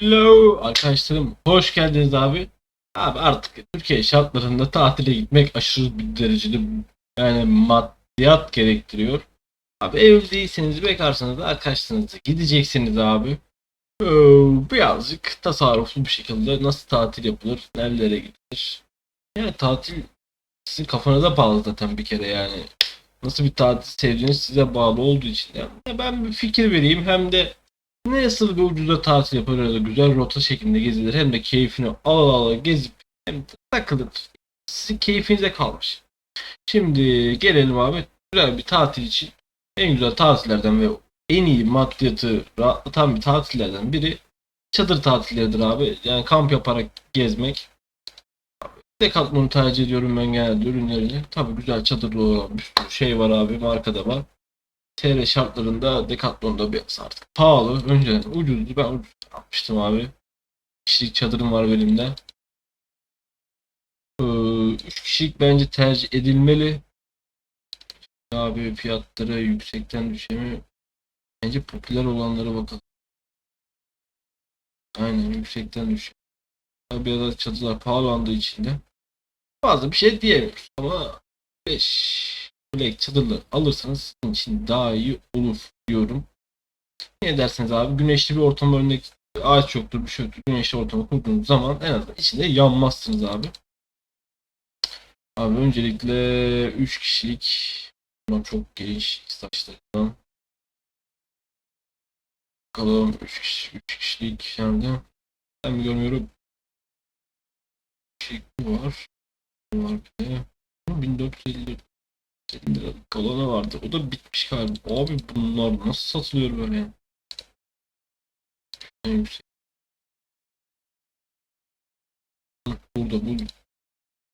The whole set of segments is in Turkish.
Hello arkadaşlarım hoş geldiniz abi. Abi artık Türkiye şartlarında tatile gitmek aşırı bir derecede yani maddiyat gerektiriyor. Abi evli bekarsanız da arkadaşlarınızla gideceksiniz abi. Ee, birazcık tasarruflu bir şekilde nasıl tatil yapılır, nerelere gidilir. Yani tatil sizin kafanıza bağlı zaten bir kere yani. Nasıl bir tatil sevdiğiniz size bağlı olduğu için. Yani ben bir fikir vereyim hem de Nasıl bir ucuza tatil yapar ya da güzel rota şeklinde gezilir hem de keyfini ala ala gezip hem de takılır. Sizin keyfinize kalmış. Şimdi gelelim abi güzel bir tatil için en güzel tatillerden ve en iyi maddiyatı rahatlatan bir tatillerden biri çadır tatilleridir abi. Yani kamp yaparak gezmek. Decathlon'u tercih ediyorum ben genelde ürünlerini. Tabii güzel çadırlı olan bir şey var abi markada var. TR şartlarında Decathlon'da biraz artık pahalı. Önceden ucuzdu. Ben ucuz almıştım abi. Kişilik çadırım var benim Ee, 3 kişilik bence tercih edilmeli. Abi fiyatları yüksekten düşemi bence popüler olanlara bakalım. Aynen yüksekten düşüyor. Tabii biraz çadırlar pahalandığı için de fazla bir şey diyemiyoruz ama 5 Black çadırlı alırsanız sizin için daha iyi olur diyorum. Ne derseniz abi güneşli bir ortam örnek ağaç yoktur bir şey yoktur. Güneşli ortamı kurduğunuz zaman en azından içinde yanmazsınız abi. Abi öncelikle 3 kişilik ama çok geniş saçlarından bakalım 3 kişi, 3 kişilik nerede? Ben mi görmüyorum? 3 kişilik bu var. Bu var bir de. 1450 50 liralık vardı. O da bitmiş galiba. Abi bunlar nasıl satılıyor böyle ya? En Burada bu.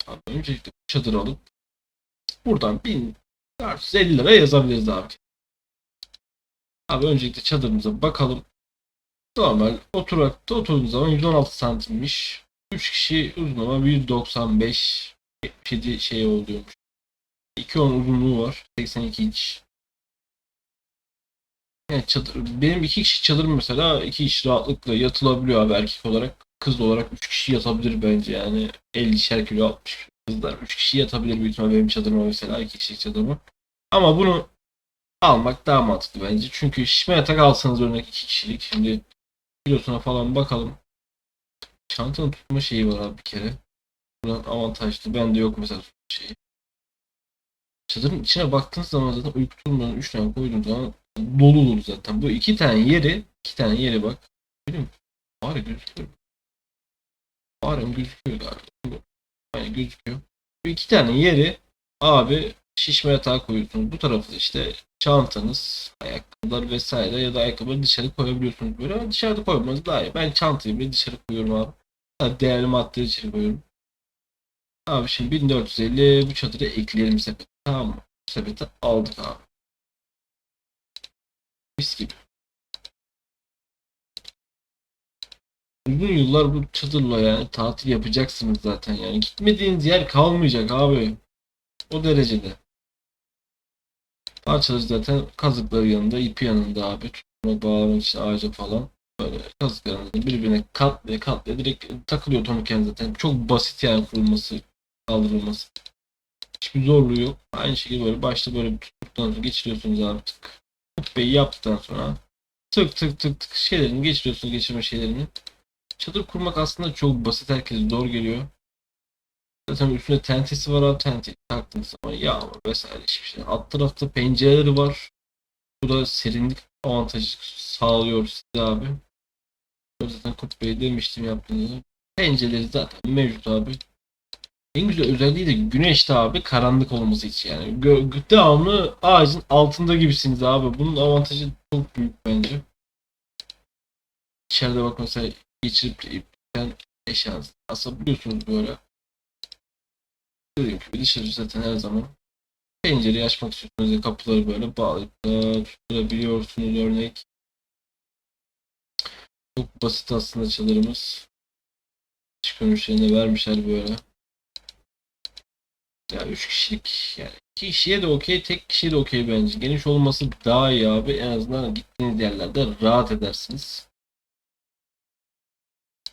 Abi öncelikle çadır alıp buradan 1450 lira yazabiliriz abi. Abi öncelikle çadırımıza bakalım. Normal oturakta oturduğunuz zaman 116 santimmiş. 3 kişi uzunluğu 195 77 şey oluyormuş. 2 on uzunluğu var. 82 inç. Yani çadır, benim iki kişi çadırım mesela iki kişi rahatlıkla yatılabiliyor abi erkek olarak. Kız olarak 3 kişi yatabilir bence yani 50'şer kilo 60 kızlar 3 kişi yatabilir büyük ihtimal benim çadırıma mesela 2 kişi çadırıma. Ama bunu almak daha mantıklı bence. Çünkü şişme yatak alsanız örnek 2 kişilik şimdi kilosuna falan bakalım. Çantanın tutma şeyi var abi bir kere. Buradan avantajlı. Bende yok mesela şey. Çadırın içine baktığınız zaman zaten uyku tulumlarını 3 tane koyduğunuz zaman dolu olur zaten. Bu iki tane yeri, iki tane yeri bak. Benim bari gözüküyor. Bari gözüküyor galiba. Yani gözüküyor. Bu iki tane yeri abi şişme yatağa koyuyorsunuz. Bu tarafı işte çantanız, ayakkabılar vesaire ya da ayakkabıları dışarı koyabiliyorsunuz böyle ama dışarıda koymanız daha iyi. Ben çantayı bile dışarı koyuyorum abi. Değerli maddeleri içeri koyuyorum. Abi şimdi 1450 bu çadırı ekleyelim sepete. Tamam mı? Sepete aldık abi. Mis gibi. Uzun yıllar bu çadırla yani tatil yapacaksınız zaten yani. Gitmediğiniz yer kalmayacak abi. O derecede. Parçaları zaten kazıkları yanında, ipi yanında abi. Tutma bağlamak için ağaca falan. Böyle kazıklarını birbirine katlaya katlaya direkt takılıyor otomatik zaten. Çok basit yani kurulması, kaldırılması. Hiçbir zorluğu yok. Aynı şekilde böyle başta böyle bir tuttuktan sonra geçiriyorsunuz artık. Kubbeyi yaptıktan sonra tık tık tık tık şeylerini geçiriyorsunuz geçirme şeylerini. Çadır kurmak aslında çok basit. Herkese zor geliyor. Zaten üstünde tentesi var abi. Tente taktığınız zaman yağmur vesaire hiçbir şey. Alt tarafta pencereleri var. Bu da serinlik avantajı sağlıyor size abi. Zaten kubbeyi demiştim yaptığınızı. Pencereleri zaten mevcut abi. En güzel özelliği de güneşte abi karanlık olması için yani. Gö- devamlı ağacın altında gibisiniz abi. Bunun avantajı çok büyük bence. İçeride bak mesela geçirip ipten eşyanızı asabiliyorsunuz böyle. Dediğim gibi dışarı zaten her zaman pencereyi açmak istiyorsunuz kapıları böyle bağlayıp da tutturabiliyorsunuz örnek. Çok basit aslında çadırımız. Dış görünüşlerini vermişler böyle. Ya 3 kişilik yani 2 kişiye de okey, tek kişiye de okey bence. Geniş olması daha iyi abi. En azından gittiğiniz yerlerde rahat edersiniz.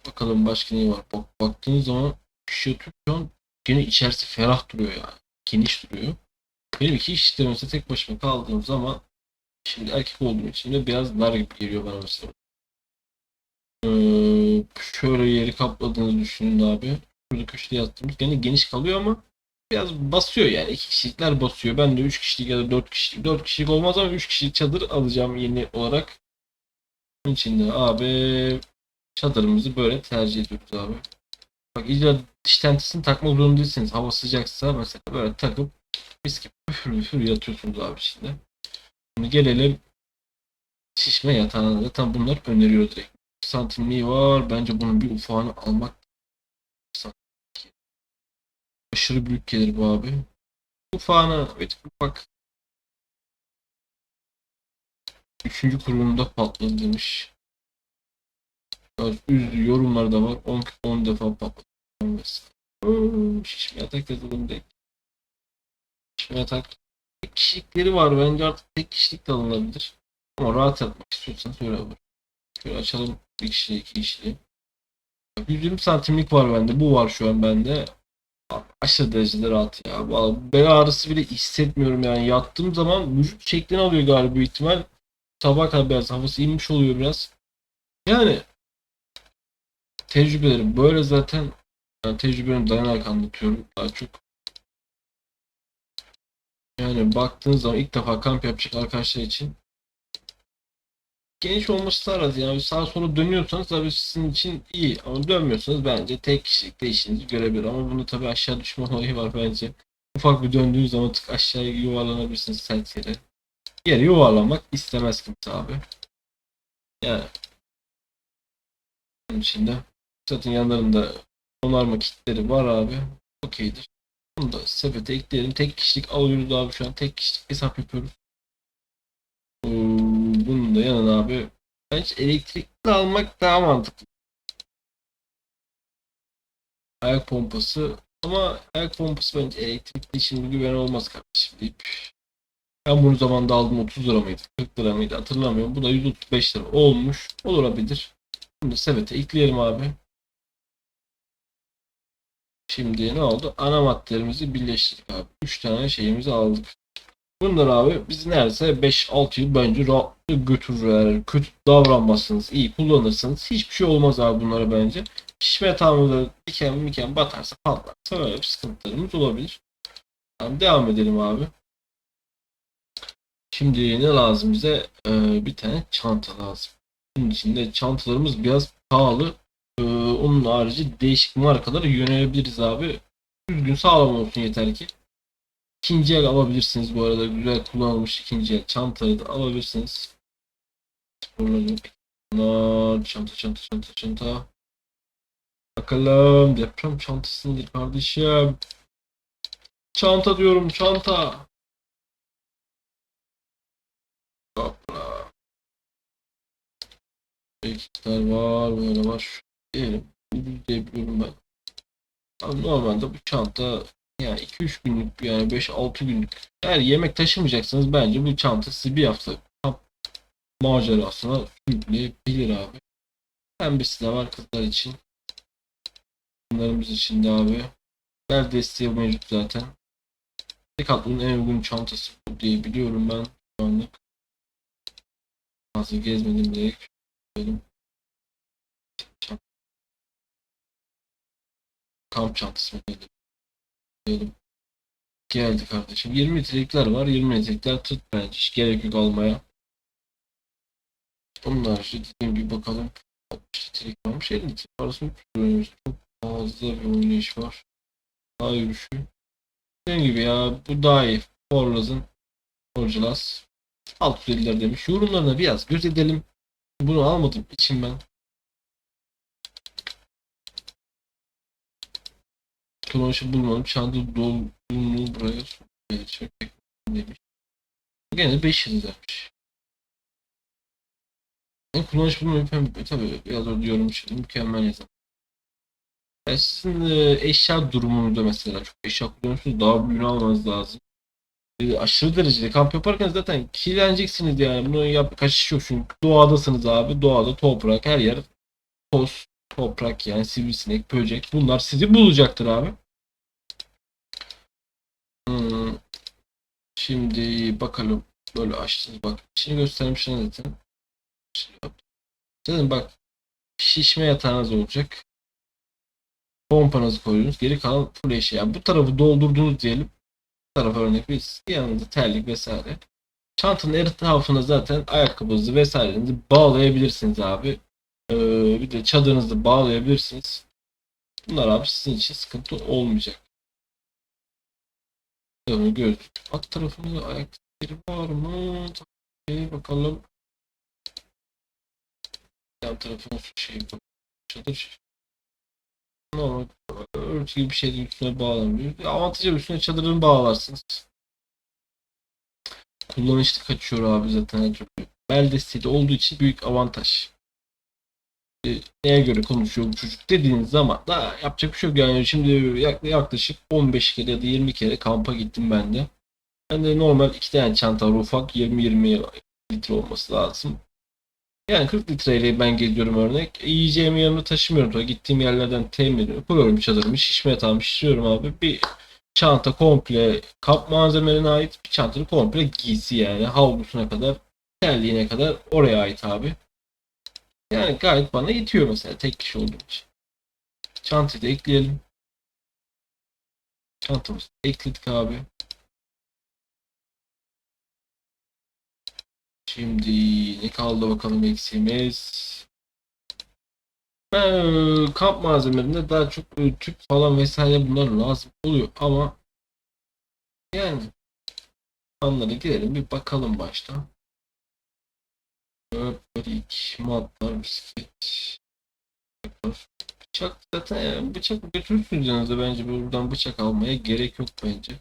Bakalım başka ne var. Bak baktığınız zaman kişi an gene içerisi ferah duruyor yani. Geniş duruyor. Benim iki kişilikte mesela tek başıma kaldığım zaman şimdi erkek olduğum için de biraz dar gibi geliyor bana mesela. Ee, şöyle yeri kapladığınızı düşünün abi. Şurada köşede yattığımız gene geniş kalıyor ama biraz basıyor yani. iki kişilikler basıyor. Ben de üç kişilik ya da dört kişilik. Dört kişilik olmaz ama üç kişilik çadır alacağım yeni olarak. Bunun için de abi çadırımızı böyle tercih ediyoruz abi. Bak illa diş tentisini takmak zorunda değilsiniz. Hava sıcaksa mesela böyle takıp mis gibi üfür üfür yatıyorsunuz abi içinde. Şimdi gelelim şişme yatağına. Zaten bunlar öneriyor direkt. santimliği var. Bence bunun bir ufağını almak aşırı büyük gelir bu abi. Ufağına evet ufak. Üçüncü kurulumda patladı demiş. Biraz üzdü yorumlar da var. 10 10 defa patladı. Şişme yatak yazalım direkt. Şişme yatak. Tek kişilikleri var bence artık tek kişilik de alınabilir. Ama rahat yatmak istiyorsanız öyle olur. Şöyle açalım bir kişilik iki kişiliği. 120 santimlik var bende. Bu var şu an bende. Aşırı derecede rahat ya. Bel ağrısı bile hissetmiyorum yani. Yattığım zaman vücut şeklini alıyor galiba büyük ihtimal. Sabah kadar biraz havası inmiş oluyor biraz. Yani tecrübelerim böyle zaten yani tecrübelerimi dayanarak anlatıyorum daha çok. Yani baktığınız zaman ilk defa kamp yapacak arkadaşlar için geniş olması da razı yani sağa sola dönüyorsanız tabii sizin için iyi ama dönmüyorsanız bence tek kişilikte işinizi görebilir ama bunu tabii aşağı düşme olayı var bence. Ufak bir döndüğünüz zaman tık aşağıya yuvarlanabilirsiniz sert yere. Yere yuvarlanmak istemez kimse abi. Yani bunun içinde zaten yanlarında onarma kitleri var abi. Okeydir. Bunu da sepete ekleyelim. Tek kişilik alıyoruz abi şu an. Tek kişilik hesap yapıyoruz. Bunun da yanına abi bence elektrikli almak daha mantıklı. Ayak pompası ama ayak pompası bence elektrikli şimdi güven olmaz kardeşim deyip ben bunu zamanında aldım 30 lira mıydı 40 lira mıydı hatırlamıyorum. Bu da 135 lira olmuş. Olabilir. Da sepete ekleyelim abi. Şimdi ne oldu? Ana maddelerimizi birleştirdik abi. 3 tane şeyimizi aldık. Bunlar abi biz neredeyse 5-6 yıl bence rahatlıkla götürür eğer kötü davranmazsınız, iyi kullanırsanız hiçbir şey olmaz abi bunlara bence. Şişme yatağımızda diken miken batarsa patlarsa öyle bir sıkıntılarımız olabilir. Tamam, devam edelim abi. Şimdi ne lazım bize? Ee, bir tane çanta lazım. Bunun içinde çantalarımız biraz pahalı. Ee, onun harici değişik markalara yönelebiliriz abi. Düzgün sağlam olsun yeter ki. İkinci el alabilirsiniz bu arada. Güzel kullanılmış ikinci el çantayı da alabilirsiniz. Bunlar çanta çanta çanta çanta. Bakalım deprem çantası nedir kardeşim? Çanta diyorum çanta. Hopla. Ekikler var böyle var. Diyelim. Diyebiliyorum ben. Abi normalde bu çanta yani 2-3 günlük yani 5-6 günlük eğer yemek taşımayacaksanız bence bu çanta sizi bir hafta kamp macerasına sürükleyebilir abi. Pembesi de var kızlar için. Bunlarımız için de abi. Bel desteği mevcut zaten. Decathlon'un en uygun çantası bu diye biliyorum ben şu anlık. Fazla gezmedim direkt. Benim kamp çantası mı. Geldi kardeşim. 20 litrelikler var. 20 litrelikler tut bence. Hiç gerek yok almaya. Onlar şu dediğim gibi bakalım. 60 litrelik varmış. 50 litre arasında tutuyoruz. Çok fazla bir oynayış var. Daha yürüyüşü. Dediğim gibi ya bu daha iyi. Forlaz'ın Forculas. 650'ler demiş. Yorumlarına biraz göz edelim. Bunu almadım için ben. Kullanışı bulmadım. Çanta dolduğunu buraya geçmek demiş. Gene 5 yıl demiş. Ben kullanış bulmayıp hem tabii biraz orada yorum şimdi mükemmel yazan. Yani sizin e, eşya durumunuzda mesela çok eşya kullanıyorsunuz daha büyüğünü almanız lazım. E, aşırı derecede kamp yaparken zaten kirleneceksiniz yani bunu yap kaçış yok çünkü doğadasınız abi doğada toprak her yer toz toprak yani sivrisinek, böcek bunlar sizi bulacaktır abi. Şimdi bakalım böyle açtınız bak. Şimdi göstermişler zaten. Şimdi. Zaten bak şişme yatağınız olacak. Pompanızı koyuyorsunuz. Geri kalan full eşya. Bu tarafı doldurdunuz diyelim. Bu tarafa örnek bir yanında terlik vesaire. Çantanın etrafına zaten ayakkabınızı vesairenizi bağlayabilirsiniz abi. Ee, bir de çadırınızı bağlayabilirsiniz. Bunlar abi sizin için sıkıntı olmayacak. Tabii gözlük. Alt tarafında ayakkabıları var mı? Tabii bakalım. Yan tarafına şey çadır normal örtü gibi bir şeyin üstüne bağlanıyor. Avantajı üstüne çadırını bağlarsınız. Kullanışlı kaçıyor abi zaten. Bel desteği olduğu için büyük avantaj. E, Neye göre konuşuyor bu çocuk dediğiniz zaman da yapacak bir şey yok yani şimdi yak- yaklaşık 15 kere ya da 20 kere kampa gittim ben de. Ben de normal iki tane çanta ufak 20-20 litre olması lazım. Yani 40 litreyle ben geziyorum örnek. Yiyeceğimi yanımda taşımıyorum. Tabii gittiğim yerlerden temin ediyorum. Koyuyorum çadırımı, şişme yatağımı şişiriyorum abi. Bir çanta komple kamp malzemelerine ait bir çantanın komple giysi yani havlusuna kadar terliğine kadar oraya ait abi. Yani gayet bana yetiyor mesela tek kişi olduğum için. Çantayı da ekleyelim. Çantamızı ekledik abi. Şimdi ne kaldı bakalım eksiğimiz. Ben e, kamp malzemelerinde daha çok tüp falan vesaire bunlar lazım oluyor ama yani onlara gidelim bir bakalım başta. Öprik, matlar, bisiklet, bıçak zaten yani bıçak götürürsünüz yanınızda bence buradan bıçak almaya gerek yok bence.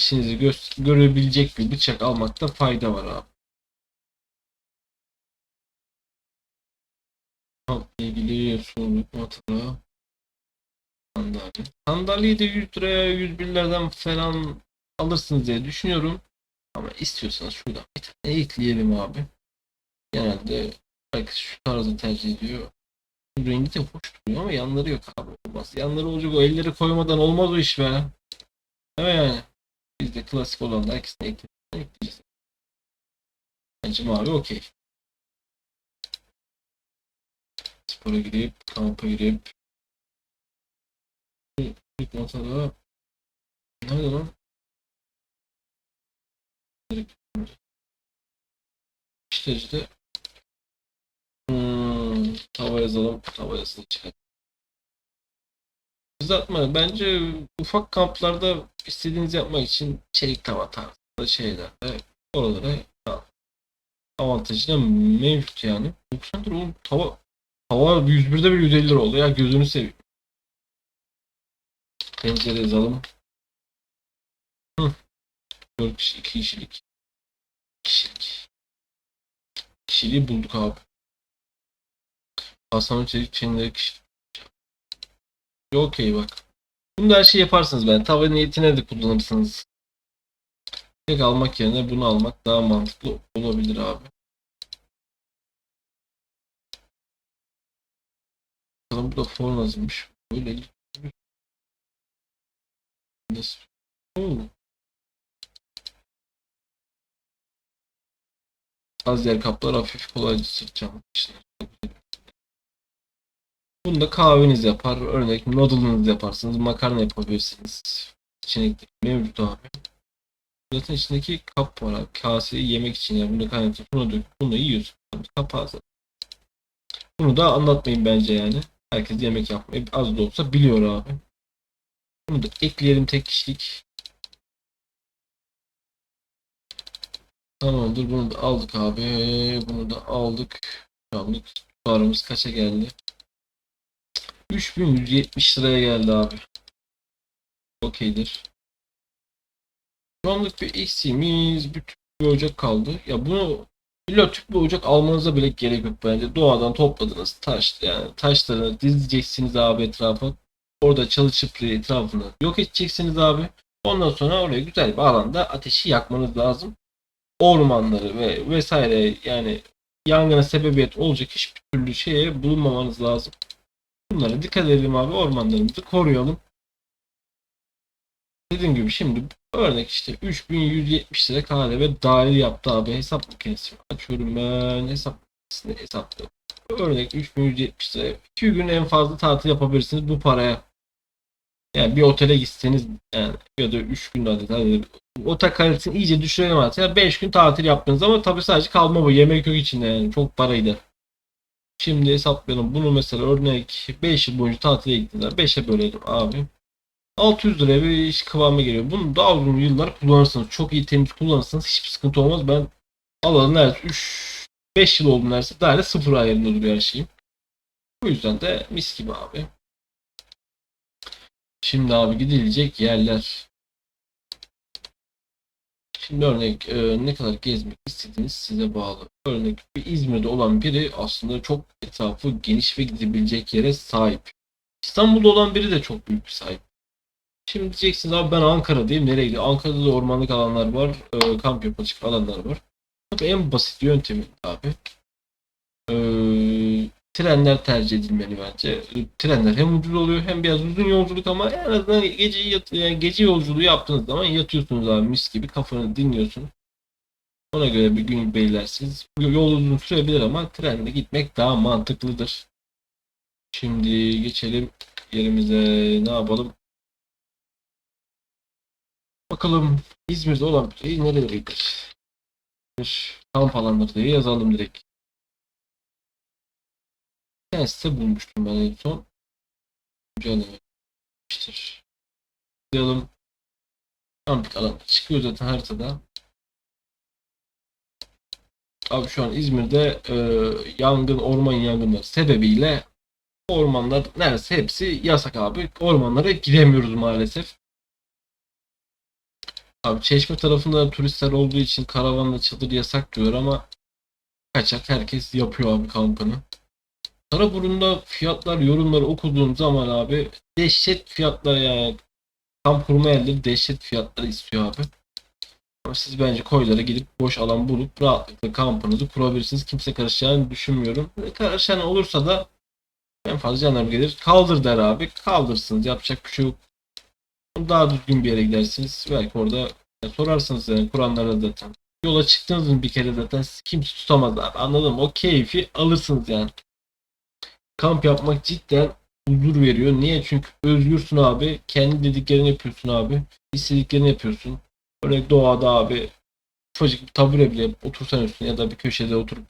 İşinizi gö- görebilecek bir bıçak almakta fayda var abi. İlgili sorumluluk matara. Sandalye. Sandalyeyi de 100 liraya 101'lerden falan alırsınız diye düşünüyorum. Ama istiyorsanız şuradan bir tane ekleyelim abi. Genelde herkes şu tarzı tercih ediyor. Rengi de hoş duruyor ama yanları yok abi. Olmaz. Yanları olacak o elleri koymadan olmaz o iş be. Değil yani? Biz de klasik olan da ikisini ekle- ekleyeceğiz. Bence mavi okey. Spora girip, kampa girip ilk masada nerede lan? Direkt İşlerinde tava yazalım. Tava yazını çıkar. Kızartma. Bence ufak kamplarda istediğiniz yapmak için çelik tava tarzında şeylerde oralara avantajı da mevcut yani. 90 lira oğlum tava tava 101'de bir 150 lira oldu ya gözünü seveyim. Tencere yazalım. Hı. 4 kişi 2 kişilik. Kişilik. Kişiliği bulduk abi. Hasan Çelik Çenleri kişilik. Okey bak. Bunda her şey yaparsınız ben. Tava niyetine de kullanırsınız. Tek almak yerine bunu almak daha mantıklı olabilir abi. Bakalım bu da fornazmış. Böyle Nasıl? Oo. Az yer kaplar hafif kolayca sırt çantalar. Bunda kahveniz yapar. Örnek noodle'ınız yaparsınız. Makarna yapabilirsiniz. İçindeki mevcut abi. Zaten içindeki kap var abi. Kaseyi yemek için yani bunu kaynatıp bunu dök. Bunu yiyorsun. Kapağı zaten. Bunu da anlatmayayım bence yani. Herkes yemek yapmayı az da olsa biliyor abi. Bunu da ekleyelim tek kişilik. Tamamdır. Bunu da aldık abi. Bunu da aldık. Şu anlık kaça geldi? 3170 liraya geldi abi. Okeydir. Şu anlık bir eksiğimiz bir tüp bir ocak kaldı. Ya bunu illa tüp bir ocak almanıza bile gerek yok bence. Doğadan topladınız taş yani taşlarını dizeceksiniz abi etrafa. Orada çalı çıplığı etrafını yok edeceksiniz abi. Ondan sonra oraya güzel bir alanda ateşi yakmanız lazım. Ormanları ve vesaire yani yangına sebebiyet olacak hiçbir türlü şeye bulunmamanız lazım. Bunlara dikkat edelim abi. Ormanlarımızı koruyalım. Dediğim gibi şimdi örnek işte 3170 lira KDV dahil yaptı abi. Hesap makinesi açıyorum ben. Hesap makinesini hesapla. Örnek 3170 lira. 2 gün en fazla tatil yapabilirsiniz bu paraya. Yani bir otele gitseniz yani ya da 3 gün hadi otel kalitesini iyice artık. Yani 5 gün tatil yaptınız ama tabii sadece kalma bu. Yemek yok içinde yani. Çok paraydı. Şimdi hesaplayalım. Bunu mesela örnek 5 yıl boyunca tatile gittiniz. 5'e bölelim abi. 600 liraya bir iş kıvamı geliyor. Bunu daha uzun yıllar kullanırsanız, çok iyi temiz kullanırsanız hiçbir sıkıntı olmaz. Ben alalı neredeyse 3 5 yıl oldu neredeyse. Daha da sıfır ayarında duruyor her şeyim. Bu yüzden de mis gibi abi. Şimdi abi gidilecek yerler. Şimdi örnek e, ne kadar gezmek istediğiniz size bağlı. Örnek bir İzmir'de olan biri aslında çok etrafı geniş ve gidebilecek yere sahip. İstanbul'da olan biri de çok büyük bir sahip. Şimdi diyeceksiniz abi ben Ankara'dayım nereye gidiyor? Ankara'da da ormanlık alanlar var. e, kamp yapacak alanlar var. Tabii en basit yöntemi abi. e, trenler tercih edilmeli bence. Trenler hem ucuz oluyor hem biraz uzun yolculuk ama en azından gece yat, yani gece yolculuğu yaptığınız zaman yatıyorsunuz abi mis gibi kafanı dinliyorsun. Ona göre bir gün belirlersiniz. Yol uzun sürebilir ama trenle gitmek daha mantıklıdır. Şimdi geçelim yerimize ne yapalım? Bakalım İzmir'de olan şey nerelereydir? Bir kamp alanları diye yazalım direkt. Ben site bulmuştum ben en son. Güncelleme. Diyelim. Kampik alan çıkıyor zaten haritada. Abi şu an İzmir'de e, yangın, orman yangınları sebebiyle ormanlar neredeyse hepsi yasak abi. Ormanlara giremiyoruz maalesef. Abi Çeşme tarafında turistler olduğu için karavanla çadır yasak diyor ama kaçak herkes yapıyor abi kampını. Karaburun'da fiyatlar yorumları okuduğum zaman abi dehşet fiyatlar yani kamp kurma yerleri dehşet fiyatları istiyor abi. Ama siz bence koylara gidip boş alan bulup rahatlıkla kampınızı kurabilirsiniz. Kimse karışacağını düşünmüyorum. Karışan olursa da en fazla jandarma gelir. Kaldır der abi. Kaldırsınız. Yapacak bir şey yok. Daha düzgün bir yere gidersiniz. Belki orada sorarsınız yani Kur'anlarda zaten. Yola çıktınız mı bir kere zaten kimse tutamaz abi. Anladın mı? O keyfi alırsınız yani. Kamp yapmak cidden huzur veriyor. Niye? Çünkü özgürsün abi. Kendi dediklerini yapıyorsun abi. İstediklerini yapıyorsun. Örnek doğada abi ufacık bir tabure bile otursan üstüne ya da bir köşede oturup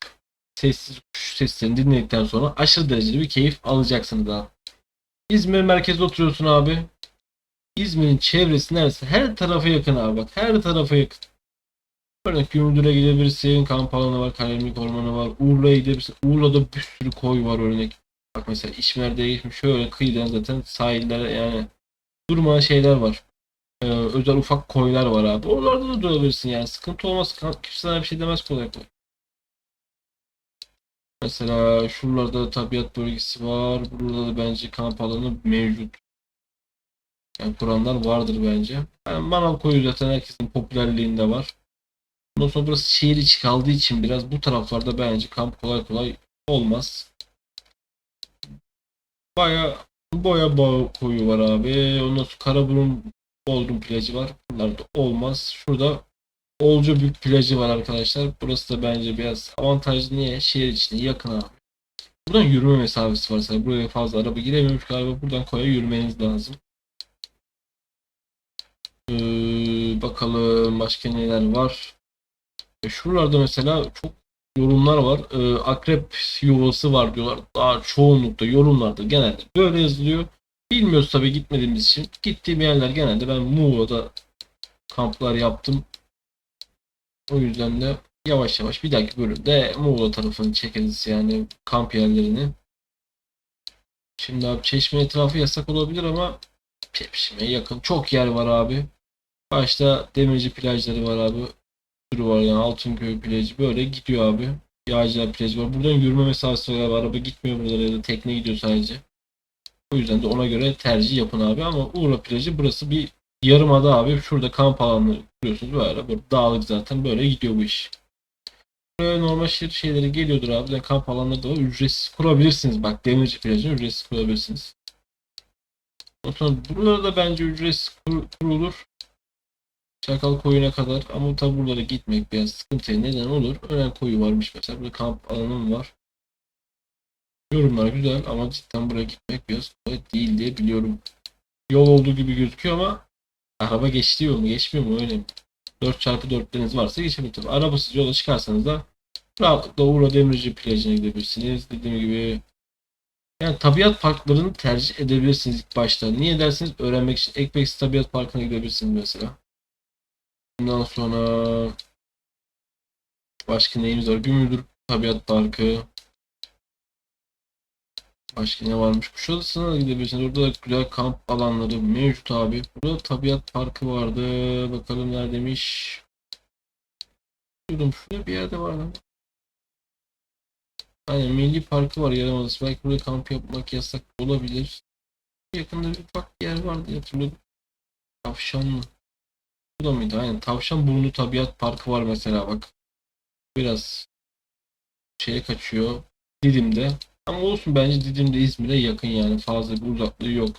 sessiz kuş seslerini dinledikten sonra aşırı derecede bir keyif alacaksınız abi. İzmir merkezde oturuyorsun abi. İzmir'in çevresi neresi? Her tarafa yakın abi bak. Her tarafa yakın. Örnek Gümüldür'e gidebilirsin. Kamp alanı var. Kalemlik ormanı var. Urla'ya gidebilirsin. Urla'da bir sürü koy var örnek. Bak mesela İşmer'de geçmiş şöyle kıyıdan zaten sahillere yani durmayan şeyler var. Ee, özel ufak koylar var abi. Oralarda da durabilirsin yani. Sıkıntı olmaz. Kimse sana bir şey demez kolay kolay. Mesela şuralarda da tabiat bölgesi var. Burada da bence kamp alanı mevcut. Yani kuranlar vardır bence. Yani Manav koyu zaten herkesin popülerliğinde var. Ondan sonra burası şehir içi kaldığı için biraz bu taraflarda bence kamp kolay kolay olmaz. Baya boya bağ koyu var abi. Ondan sonra Karaburun Bodrum plajı var. Bunlarda olmaz. Şurada Olca Büyük plajı var arkadaşlar. Burası da bence biraz avantajlı. Niye? Şehir içine yakın abi. Buradan yürüme mesafesi var. Sana buraya fazla araba giremiyormuş galiba. Buradan koya yürümeniz lazım. Ee, bakalım başka neler var. E, şuralarda mesela çok yorumlar var. Ee, akrep yuvası var diyorlar. Daha çoğunlukta yorumlarda genelde böyle yazılıyor. Bilmiyoruz tabii gitmediğimiz için. Gittiğim yerler genelde ben Muğla'da kamplar yaptım. O yüzden de yavaş yavaş bir dahaki bölümde Muğla tarafını çekeriz yani kamp yerlerini. Şimdi abi çeşme etrafı yasak olabilir ama çeşmeye yakın çok yer var abi. Başta demirci plajları var abi. Sürü var yani Altınköy plajı böyle gidiyor abi. Yağcılar plajı var. Buradan yürüme mesafesi var abi. Araba gitmiyor buralara ya da tekne gidiyor sadece. O yüzden de ona göre tercih yapın abi ama Uğra plajı burası bir yarımada abi. Şurada kamp alanları kuruyorsunuz böyle. Burada dağlık zaten böyle gidiyor bu iş. Buraya normal şehir şeyleri geliyordur abi. Yani kamp alanları da var. Ücretsiz kurabilirsiniz. Bak demirci plajını ücretsiz kurabilirsiniz. Ondan sonra buraları da bence ücretsiz kur- kurulur. Çakal koyuna kadar ama tabi buralara gitmek biraz sıkıntı neden olur. Ölen koyu varmış mesela. Burada kamp alanı mı var? Yorumlar güzel ama cidden buraya gitmek biraz kolay değil diye biliyorum. Yol olduğu gibi gözüküyor ama araba geçiyor mu geçmiyor mu öyle mi? 4x4'leriniz varsa geçebilir tabii. Arabasız yola çıkarsanız da rahatlıkla Uğra Demirci plajına gidebilirsiniz. Dediğim gibi yani tabiat parklarını tercih edebilirsiniz ilk başta. Niye derseniz öğrenmek için Ekpex Tabiat Parkı'na gidebilirsiniz mesela. Bundan sonra başka neyimiz var? Gümüldür Tabiat Parkı. Başka ne varmış? Kuşadası'na da gidebilirsiniz. Orada da güzel kamp alanları mevcut abi. Burada tabiat parkı vardı. Bakalım neredeymiş. Diyordum şurada bir yerde var lan. Aynen milli parkı var Yarımadası. Belki burada kamp yapmak yasak olabilir. Yakında bir bir yer vardı diye hatırladım. Tavşanlı. Bu da mıydı? Aynen. Tavşan Burnu Tabiat Parkı var mesela bak. Biraz şeye kaçıyor. Didim'de. Ama olsun bence Didim'de İzmir'e yakın yani. Fazla bir uzaklığı yok.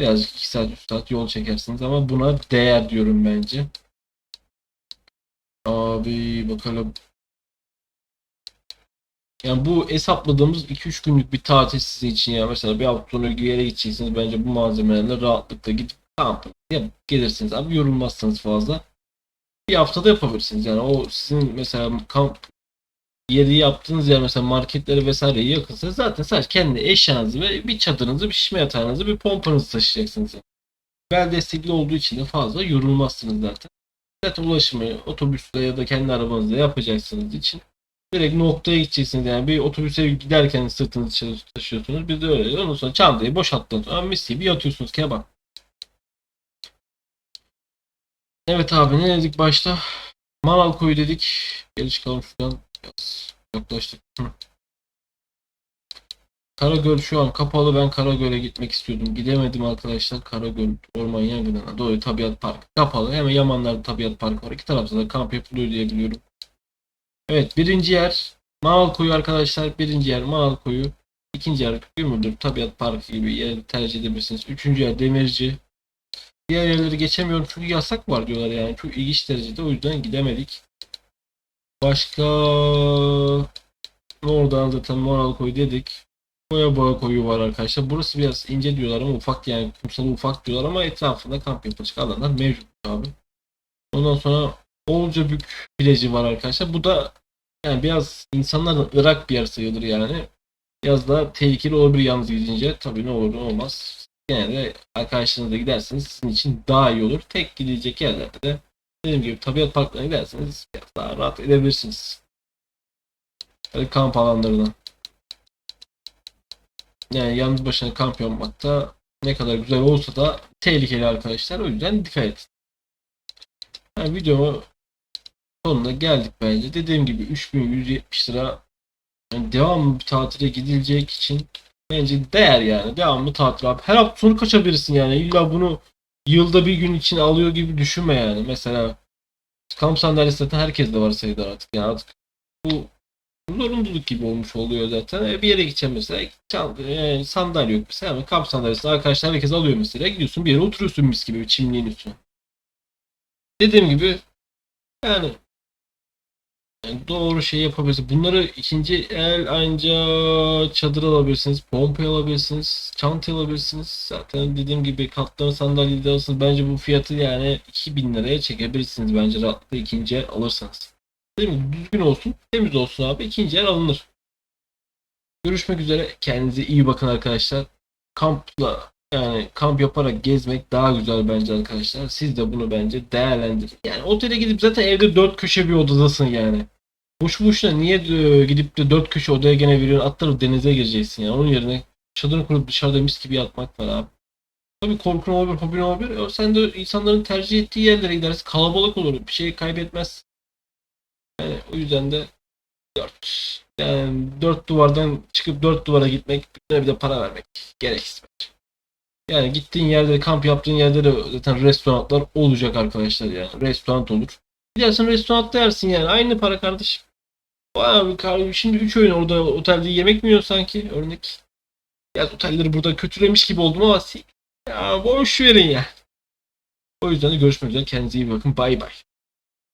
Birazcık 2 saat 3 saat yol çekersiniz ama buna değer diyorum bence. Abi bakalım. Yani bu hesapladığımız 2-3 günlük bir tatil sizin için ya. Mesela bir hafta sonu bir yere gideceksiniz. Bence bu malzemelerle rahatlıkla gidip kamp yapıp gelirsiniz. Abi yorulmazsınız fazla. Bir haftada yapabilirsiniz. Yani o sizin mesela kamp yeri yaptığınız yer mesela marketlere vesaire yakınsa zaten sadece kendi eşyanızı ve bir çadırınızı, bir şişme yatağınızı, bir pompanızı taşıyacaksınız. Bel destekli olduğu için de fazla yorulmazsınız zaten. Zaten ulaşımı otobüsle ya da kendi arabanızla yapacaksınız için direkt noktaya gideceksiniz. Yani bir otobüse giderken sırtınızı taşıyorsunuz. Bir de öyle. Ondan sonra çantayı boşalttıktan sonra mis gibi yatıyorsunuz kebap. Evet abi ne dedik başta? Manal koyu dedik. Geri çıkalım şuradan. Yaklaştık. Hı. Karagöl şu an kapalı. Ben Karagöl'e gitmek istiyordum. Gidemedim arkadaşlar. Karagöl Orman Yangını'na doğru tabiat parkı kapalı. Hemen Yamanlar tabiat parkı var. İki tarafta da kamp yapılıyor diye biliyorum. Evet birinci yer Mağal Koyu arkadaşlar. Birinci yer Mağal Koyu. İkinci yer Gümüldür Tabiat Parkı gibi yer tercih edebilirsiniz. Üçüncü yer Demirci. Diğer yerleri geçemiyorum çünkü yasak var diyorlar yani. Çok ilginç derecede o yüzden gidemedik. Başka oradan zaten Moral Koyu dedik. Boya Boya Koyu var arkadaşlar. Burası biraz ince diyorlar ama ufak yani kumsalı ufak diyorlar ama etrafında kamp yapılacak alanlar mevcut abi. Ondan sonra Olcabük plajı var arkadaşlar. Bu da yani biraz insanların ırak bir yer sayılır yani. Biraz da tehlikeli olabilir yalnız gidince. Tabii ne olur ne olmaz. Genelde arkadaşlarınızla giderseniz sizin için daha iyi olur. Tek gidecek yerlerde de dediğim gibi tabiat parklarına giderseniz biraz daha rahat edebilirsiniz. Yani kamp alanlarına. Yani yalnız başına kamp yapmakta ne kadar güzel olsa da tehlikeli arkadaşlar. O yüzden dikkat edin. Yani videomu sonuna geldik bence. Dediğim gibi 3170 lira yani devamlı bir tatile gidilecek için bence değer yani. Devamlı tatil abi. Her hafta sonu kaçabilirsin yani. İlla bunu yılda bir gün için alıyor gibi düşünme yani. Mesela kamp sandalyesi zaten herkes de var sayıda artık. Yani artık bu zorunluluk gibi olmuş oluyor zaten. E, bir yere gideceğim mesela çal, e, sandalye yok mesela ama kamp sandalyesi arkadaşlar herkes alıyor mesela. Gidiyorsun bir yere oturuyorsun mis gibi bir çimliğin üstüne. Dediğim gibi yani doğru şey yapabilirsiniz. Bunları ikinci el anca çadır alabilirsiniz, pompa alabilirsiniz, çanta alabilirsiniz. Zaten dediğim gibi katlanır sandalye de alırsanız bence bu fiyatı yani 2000 liraya çekebilirsiniz bence rahatlıkla ikinci el alırsanız. Değil mi? Düzgün olsun, temiz olsun abi. ikinci el alınır. Görüşmek üzere. Kendinize iyi bakın arkadaşlar. Kampla yani kamp yaparak gezmek daha güzel bence arkadaşlar. Siz de bunu bence değerlendirin. Yani otele gidip zaten evde dört köşe bir odadasın yani. Boşu boşuna niye e, gidip de dört köşe odaya gene veriyorsun atları denize gireceksin yani. Onun yerine çadırını kurup dışarıda mis gibi yatmak var abi. Tabii korkun olabilir, hobin olabilir. O sen de insanların tercih ettiği yerlere gidersin. Kalabalık olur. Bir şey kaybetmez. Yani o yüzden de dört. Yani dört duvardan çıkıp dört duvara gitmek bir de para vermek gereksiz bence. Yani gittiğin yerde, kamp yaptığın yerde de zaten restoranlar olacak arkadaşlar yani. Restoran olur. Gidersin restoranda yersin yani. Aynı para kardeşim. Abi, abi şimdi 3 öğün orada otelde yemek mi yiyorsun sanki örnek. Biraz otelleri burada kötülemiş gibi oldum ama ya boş verin ya. O yüzden de görüşmek üzere. Kendinize iyi bakın. Bay bay.